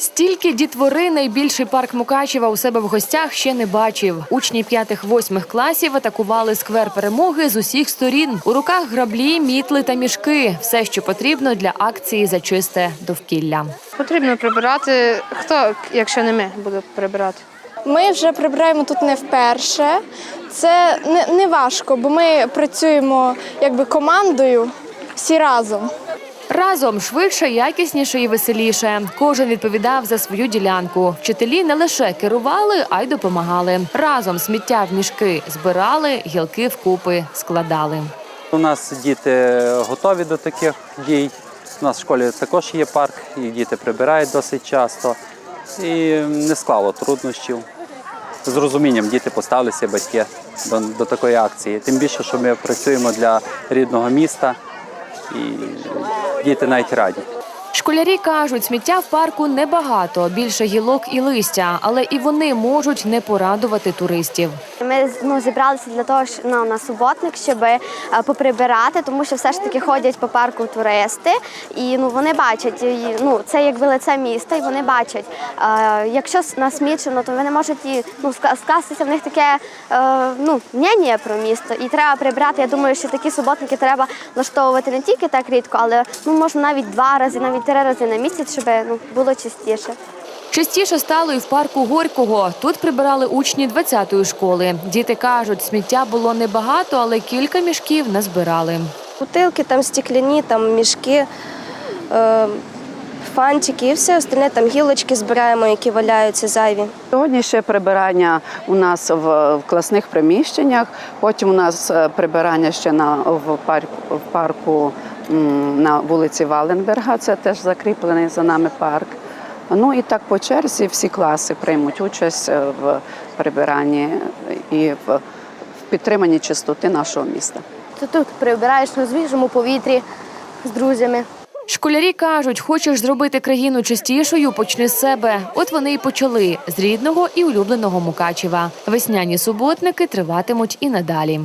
Стільки дітвори найбільший парк Мукачева у себе в гостях ще не бачив. Учні п'ятих-восьмих класів атакували сквер перемоги з усіх сторін. У руках граблі, мітли та мішки все, що потрібно для акції за чисте довкілля. Потрібно прибирати. Хто, якщо не ми, буде прибирати? Ми вже прибираємо тут не вперше. Це не, не важко, бо ми працюємо якби командою всі разом. Разом швидше, якісніше і веселіше. Кожен відповідав за свою ділянку. Вчителі не лише керували, а й допомагали. Разом сміття в мішки збирали, гілки вкупи складали. У нас діти готові до таких дій. У нас в школі також є парк, і діти прибирають досить часто. І не склало труднощів. З розумінням діти поставилися батьки до, до такої акції. Тим більше, що ми працюємо для рідного міста, і діти навіть раді. Школярі кажуть, сміття в парку небагато, більше гілок і листя, але і вони можуть не порадувати туристів. Ми ну, зібралися для того, що ну, на суботник, щоб е, поприбирати, тому що все ж таки ходять по парку туристи, і ну вони бачать, і, ну це якби лице міста, і вони бачать. Е, якщо насмічено, то вони можуть і ну скластися в них таке е, ну мнення про місто, і треба прибирати. Я думаю, що такі суботники треба влаштовувати не тільки так рідко, але ну можна навіть два рази, навіть три рази на місяць, щоб ну було частіше. Частіше стало і в парку Горького. Тут прибирали учні 20-ї школи. Діти кажуть, сміття було небагато, але кілька мішків назбирали. Бутилки, там стекляні, там мішки, е, фантики і все остальне, там гілочки збираємо, які валяються зайві. Сьогодні ще прибирання у нас в, в класних приміщеннях. Потім у нас е, прибирання ще на в парку в парку на вулиці Валенберга. Це теж закріплений за нами парк. Ну і так по черзі всі класи приймуть участь е, в прибиранні і в, підтриманні чистоти нашого міста. То тут прибираєш на свіжому повітрі з друзями. Школярі кажуть, хочеш зробити країну чистішою, почни з себе. От вони й почали з рідного і улюбленого Мукачева. Весняні суботники триватимуть і надалі.